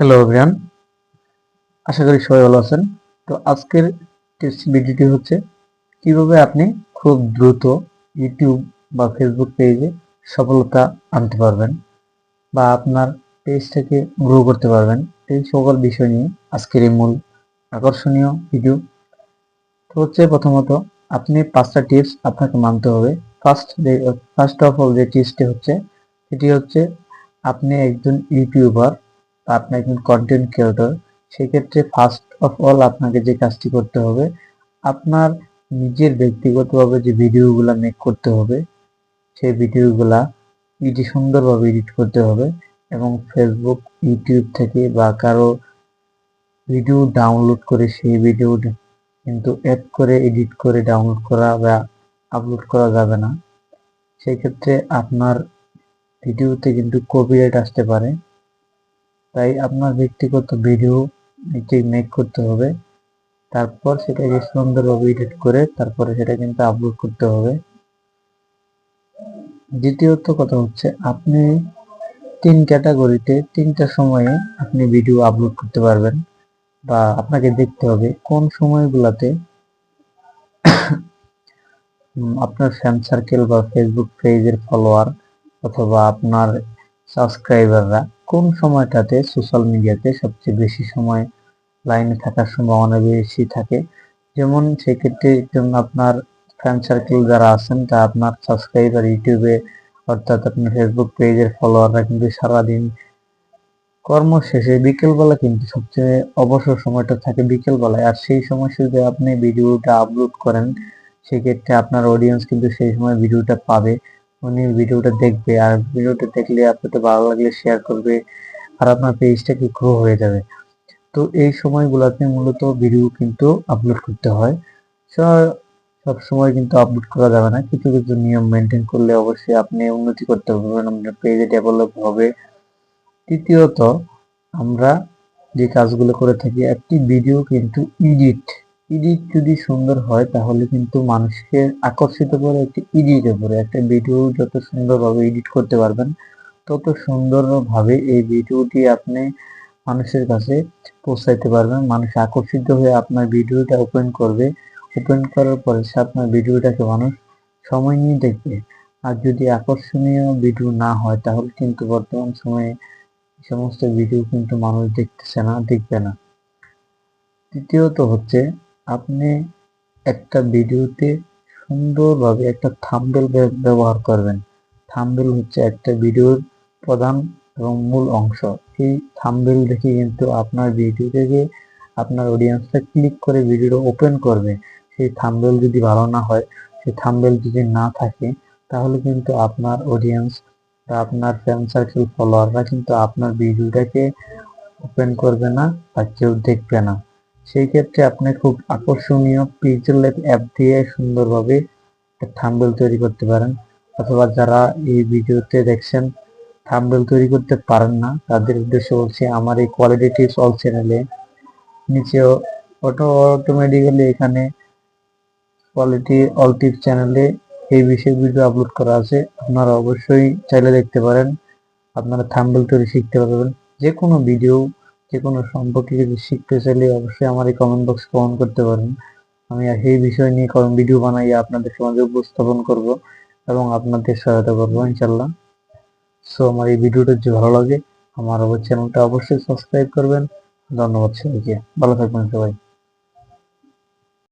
Hello everyone আশা করি সবাই ভালো আছেন। তো আজকের টেস্ট ভিডিওটি হচ্ছে, কীভাবে আপনি খুব দ্রুত ইউটিউব বা ফেসবুক পেজে সফলতা আনতে পারবেন বা আপনার পেজটাকে গ্রো করতে পারবেন। এই সকল বিষয় নিয়ে আজকের এই মূল আকর্ষণীয় ভিডিও তো হচ্ছে প্রথমত, আপনি পাঁচটা টিপস আপনাকে মানতে হবে। ফার্স্ট যে ফার্স্ট অফ অল যে টিপসটি হচ্ছে, সেটি হচ্ছে আপনি একজন ইউটিউবার আপনি একজন কন্টেন্ট ক্রিয়েটর সেক্ষেত্রে ফার্স্ট অফ অল আপনাকে যে কাজটি করতে হবে, আপনার নিজের ব্যক্তিগতভাবে যে ভিডিওগুলো মেক করতে হবে, সেই ভিডিওগুলা এটি সুন্দরভাবে এডিট করতে হবে এবং ফেসবুক ইউটিউব থেকে বা কারও ভিডিও ডাউনলোড করে সেই ভিডিও কিন্তু অ্যাড করে এডিট করে ডাউনলোড করা বা আপলোড করা যাবে না। সেই ক্ষেত্রে আপনার ভিডিওতে কিন্তু কপিরাইট আসতে পারে। তাই আপনার ব্যক্তিগত ভিডিও নিজে মেক করতে হবে। তারপর সেটাকে সুন্দরভাবে এডিট করে তারপরে সেটা কিন্তু আপলোড করতে হবে। দ্বিতীয়ত কথা হচ্ছে, আপনি তিন ক্যাটাগরিতে তিনটা সময়ে আপনি ভিডিও আপলোড করতে পারবেন বা আপনাকে দেখতে হবে কোন সময়গুলোতে আপনার ফ্যান সার্কেল বা ফেসবুক পেজের ফলোয়ার অথবা আপনার সাবস্ক্রাইবাররা কোন সময়টাতে সোশ্যাল মিডিয়াতে সবচেয়ে বেশি সময় লাইনে থাকার সম্ভাবনা বেশি থাকে? যেমন সেক্ষেত্রে জন্য আপনার ফ্যান সার্কেল যারা আছেন, তা আপনার সাবস্ক্রাইবার ইউটিউবে অর্থাৎ আপনার ফেসবুক পেজের ফলোয়াররা কিন্তু সারাদিন কর্ম শেষে বিকেলবেলা কিন্তু সবচেয়ে অবসর সময়টা থাকে বিকেলবেলায়। আর সেই সময় যদি আপনি ভিডিওটা আপলোড করেন, সেক্ষেত্রে আপনার অডিয়েন্স কিন্তু সেই সময় ভিডিওটা পাবে। উনি ভিডিওটা দেখবে আর ভিডিওটা দেখলে আপনাদের ভালো লাগলে শেয়ার করবে আর আপনার পেজটা কি গ্রো হয়ে যাবে। তো এই সময়গুলোতে মূলত ভিডিও কিন্তু আপলোড করতে হয়। সব সময় কিন্তু আপলোড করা যাবে না। কিছু কিছু নিয়ম মেনটেন করলে অবশ্যই আপনি উন্নতি করতে পারবেন, আপনার পেজে ডেভেলপ হবে। তৃতীয়ত, আমরা যে কাজগুলো করে থাকি, একটি ভিডিও কিন্তু এডিট এডিট যদি সুন্দর হয়, তাহলে কিন্তু মানুষকে আকর্ষিত করে একটি এডিটের উপরে, একটা ভিডিও যত সুন্দরভাবে এডিট করতে পারবেন, তত সুন্দরভাবে এই ভিডিওটি আপনি মানুষের কাছে পৌঁছাইতে পারবেন। মানুষ আকর্ষিত হয়ে আপনার ভিডিওটা ওপেন করবে। ওপেন করার পরে সে আপনার ভিডিওটাকে মানুষ সময় নিয়ে দেখবে। আর যদি আকর্ষণীয় ভিডিও না হয়, তাহলে কিন্তু বর্তমান সময়ে সমস্ত ভিডিও কিন্তু মানুষ দেখতেছে না, দেখবে না। তৃতীয়ত হচ্ছে আপনি একটা ভিডিওতে সুন্দরভাবে একটা থাম্বেল ব্যবহার করবেন। থাম্বেল হচ্ছে একটা ভিডিওর প্রধান এবং মূল অংশ। এই থাম্বেল দেখে কিন্তু আপনার ভিডিও থেকে আপনার অডিয়েন্সটা ক্লিক করে ভিডিওটা ওপেন করবে। সেই থাম্বেল যদি ভালো না হয়, সেই থাম্বেল যদি না থাকে, তাহলে কিন্তু আপনার অডিয়েন্স বা আপনার ফ্যান সার্কেল ফলোয়াররা কিন্তু আপনার ভিডিওটাকে ওপেন করবে না বা কেউ দেখবে না। সেই ক্ষেত্রে আপনি খুব আকর্ষণীয় পিক্সেলেট অ্যাপ দিয়ে সুন্দরভাবে থাম্বেল তৈরি করতে পারেন। অথবা যারা এই ভিডিওতে দেখছেন থাম্বেল তৈরি করতে পারেন না। তাদের উদ্দেশ্যে বলছি, আমার এই কোয়ালিটি টিপস অল চ্যানেলে নিচে অটো অটোমেটিক্যালি এখানে কোয়ালিটি অল টিপস চ্যানেলে এই বিষয়ে ভিডিও আপলোড করা আছে। আপনারা অবশ্যই চাইলে দেখতে পারেন। আপনারা থাম্বেল তৈরি শিখতে পারবেন। যে কোনো ভিডিও যে কোনো সম্পর্কে যদি শিখতে চাইলে অবশ্যই আমার এই কমেন্ট বক্স কমেন্ট করতে পারেন। আমি আর সেই বিষয় নিয়ে ভিডিও বানাই আপনাদের সমাজে উপস্থাপন করব এবং আপনাদের সহায়তা করব ইনশাল্লাহ সো আমার এই ভিডিওটা যদি ভালো লাগে, আমার চ্যানেলটা অবশ্যই সাবস্ক্রাইব করবেন। ধন্যবাদ সবাইকে। ভালো থাকবেন সবাই।